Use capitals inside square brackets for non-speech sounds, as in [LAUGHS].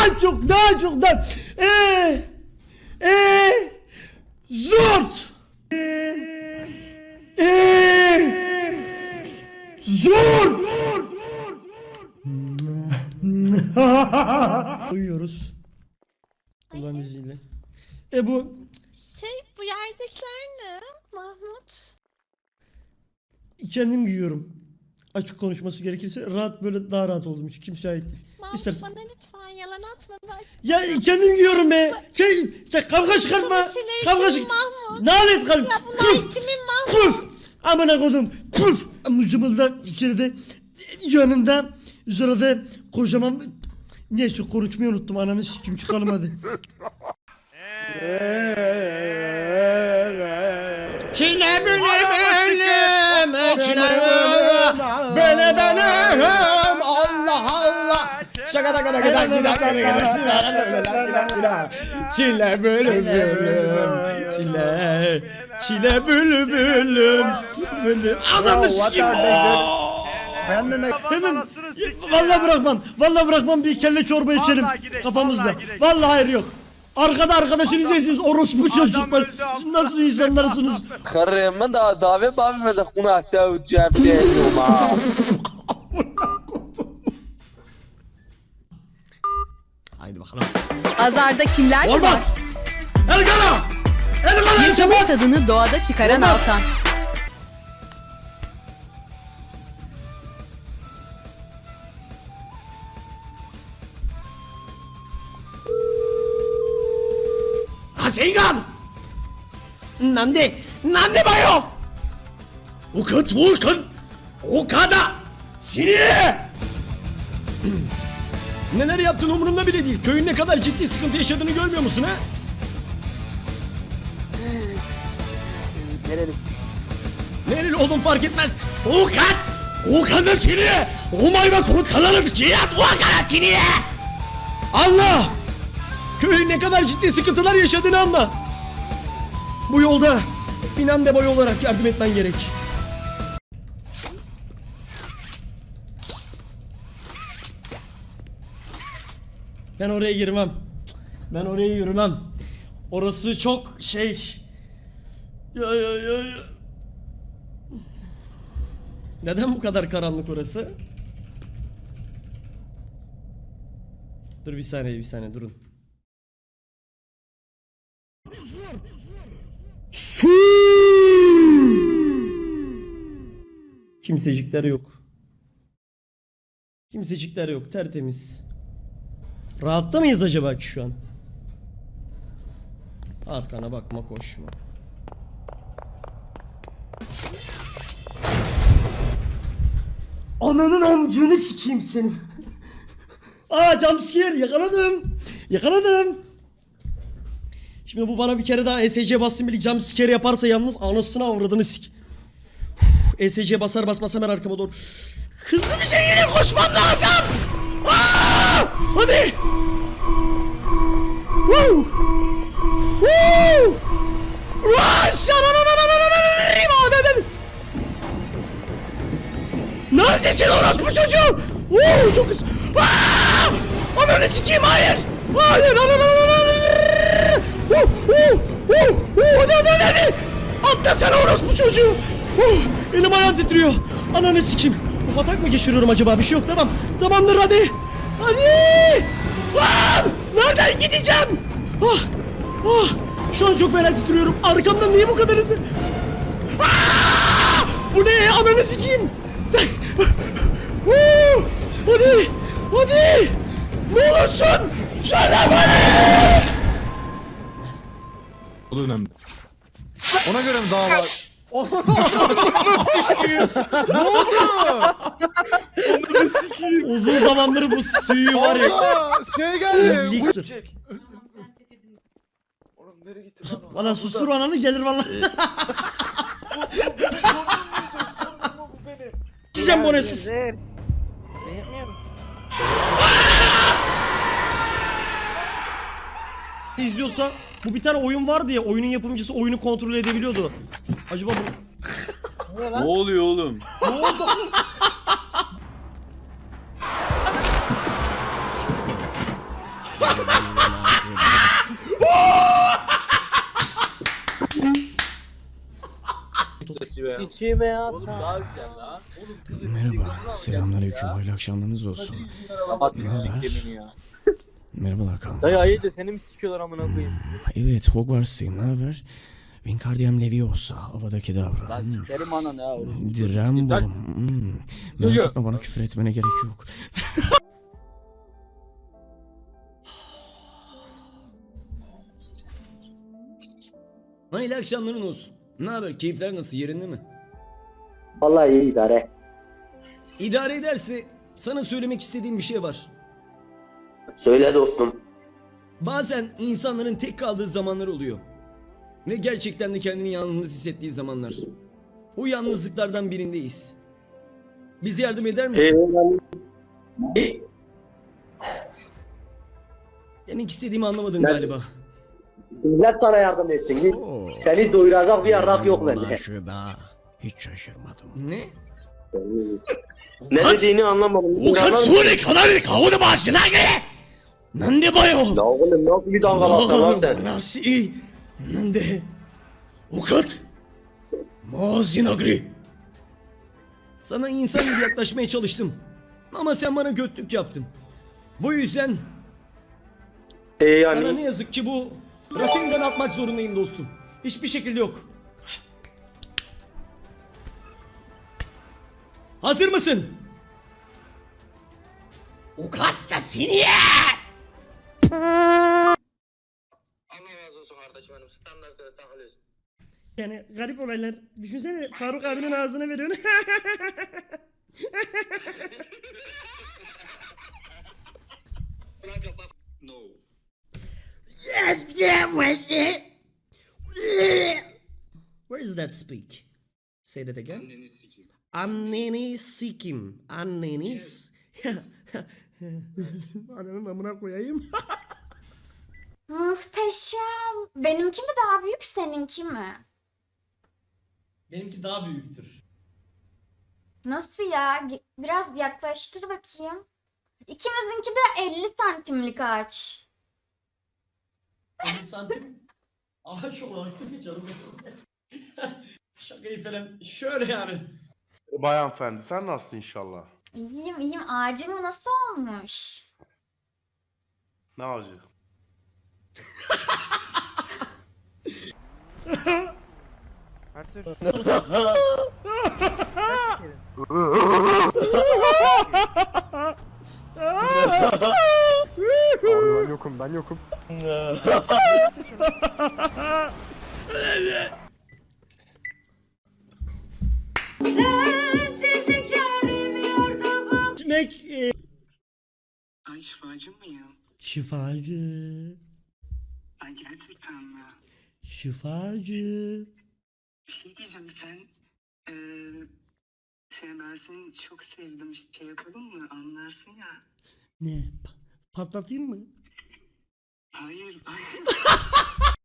daha çok daha çok daha eee eee zort eee eee zort [LAUGHS] uyuyoruz Ulan izniyle. E bu Şey bu yerdekiler ne Mahmut? kendim giyiyorum. Açık konuşması gerekirse rahat böyle daha rahat oldum hiç kimse ait değil. Mahmut İstersen- bana lütfen yalan atma ben. Ya kendim giyiyorum be. Kendim, sen kavga çıkartma. Kavga çık. Mahmut? Lanet kalın. Ya bunlar Püf. kimin Mahmut? Püf. Amına kodum. Püf. Mıcımılda içeride yanında sırada kocaman Neyse konuşmayı unuttum ananı sikim çıkalım hadi. Çile bülü bülüm, çile bülü Allah Allah. Şaka da kadar kadar gider gider gider Çile bülbülüm, çile, çile bülbülüm, bülbül. Ananı sikim. Hemen, vallahi bırakmam, vallahi bırakmam bir kelle çorba içerim kafamızda. Vallahi hayır yok. Arkada arkadaşınız izliyorsunuz orospu çocuklar. Nasıl insanlarsınız? Karımı da davet babamı da konakta uçabiliyorum ha. [LAUGHS] Haydi bakalım. Pazarda kimler var? Olmaz. Elgana! Elgana Yaşamın yaşamak! tadını doğada çıkaran Olmaz. Altan. Hasengan! Nande, nande bayo! Uka tuğkan! Okada! Seni! Neler yaptın umurumda bile değil. Köyün ne kadar ciddi sıkıntı yaşadığını görmüyor musun ha? Nereli? Nereli oğlum fark etmez. Ukat! Ukada seni! Umayma kurtalalım cihat Ukada seni! Anla! Köyün ne kadar ciddi sıkıntılar yaşadığını anla. Bu yolda Minande boy olarak yardım etmen gerek. Ben oraya girmem. Ben oraya yürümem. Orası çok şey. Ya ya ya ya. Neden bu kadar karanlık orası? Dur bir saniye bir saniye durun. Su! Kimsecikler yok. Kimsecikler yok tertemiz. Rahatta mıyız acaba ki şu an? Arkana bakma koşma. Ananın amcını sikeyim senin. Aa jumpscare yakaladım. Yakaladım. Şimdi bu bana bir kere daha ESC bassın birlik jumpscare yaparsa yalnız anasını avradını sik. Uf, ESC basar basmaz hemen arkama doğru. Hızlı bir şekilde koşmam lazım. Aa! Hadi. Atla sen orospu çocuğu. Uh, elim ayağım titriyor. Ananı sikeyim. Bu atak mı geçiriyorum acaba? Bir şey yok tamam. Tamamdır hadi. Hadi. Lan! Nereden gideceğim? Ah, ah, şu an çok fena titriyorum. Arkamdan niye bu kadar hızlı? Aa! Bu ne? Ananı sikeyim. Huu! Hadi! Hadi! Ne olursun! Söyle bana! O önemli. Ona göre mi daha var? [LAUGHS] Uzun zamandır bu suyu var ya. Aa, şey geldi. Lik- Çek. Oğlum nereye gitti lan o? Valla susur ananı gelir valla. Çizeceğim bu ne sus. İzliyorsa bu bir tane oyun vardı ya oyunun yapımcısı oyunu kontrol edebiliyordu. Acaba bu... Ne oluyor oğlum? Ne oldu? İçime Oğlum Merhaba, selamünaleyküm, hayırlı akşamlarınız olsun. Ne müzik haber? Merhabalar kanka. Dayı hayırdır seni mi sikiyorlar amına koyayım? Evet, Hogwarts'tayım, ne haber? Wingardium Leviosa, havadaki davran. Lan Hmm. sikerim ananı ya oğlum. Direm Lan. Hmm. Merak Çocuğu. etme bana küfür etmene gerek yok. [LAUGHS] Hayırlı akşamların olsun. Ne haber? Keyifler nasıl? Yerinde mi? Vallahi iyi idare. İdare ederse sana söylemek istediğim bir şey var. Söyle dostum. Bazen insanların tek kaldığı zamanlar oluyor. Ve gerçekten de kendini yalnız hissettiği zamanlar. O yalnızlıklardan birindeyiz. Bize yardım eder misin? Demek istediğimi anlamadın Ben- galiba. Millet sana yardım etsin. Oo. Seni doyuracak bir yarrak yok bende. Hiç şaşırmadım. Ne? Ne dediğini anlamadım. Ukat suri kadar kavudu başına göre. Nande bayo. Ya oğlum nasıl bir dangalasın lan sen? Nasıl? Nande. Ukat. Mazinagri. Sana insan gibi yaklaşmaya çalıştım. Ama sen bana götlük yaptın. Bu yüzden sana yani ne yazık ki bu Rasengan atmak zorundayım dostum. Hiçbir şekilde yok. Hazır mısın? Ukat da seni yer. Allah razı olsun kardeşim benim standartlara takılıyorsun. Yani garip olaylar. Düşünsene Faruk abinin ağzına veriyorsun. [LAUGHS] Where is that speak? Say that again. Anneni sikim. Anneni s- [LAUGHS] Ananın amına koyayım. [LAUGHS] Muhteşem. Benimki mi daha büyük, seninki mi? Benimki daha büyüktür. Nasıl ya? Ge- Biraz yaklaştır bakayım. İkimizinki de 50 santimlik ağaç. [LAUGHS] 50 santim ağaç olarak değil mi canım? [LAUGHS] Şakayı falan şöyle yani. Bayan Fendi sen nasılsın inşallah? İyiyim iyiyim. Ağacım nasıl olmuş? Ne acı? Demek e, Ay şifacı mıyım? şifacı. Şifacı. Bir şey diyeceğim sen... Eee... Şey ben seni çok sevdim. Şey yapalım mı? Anlarsın ya. Ne? Pa- patlatayım mı? Hayır. Ay. [LAUGHS]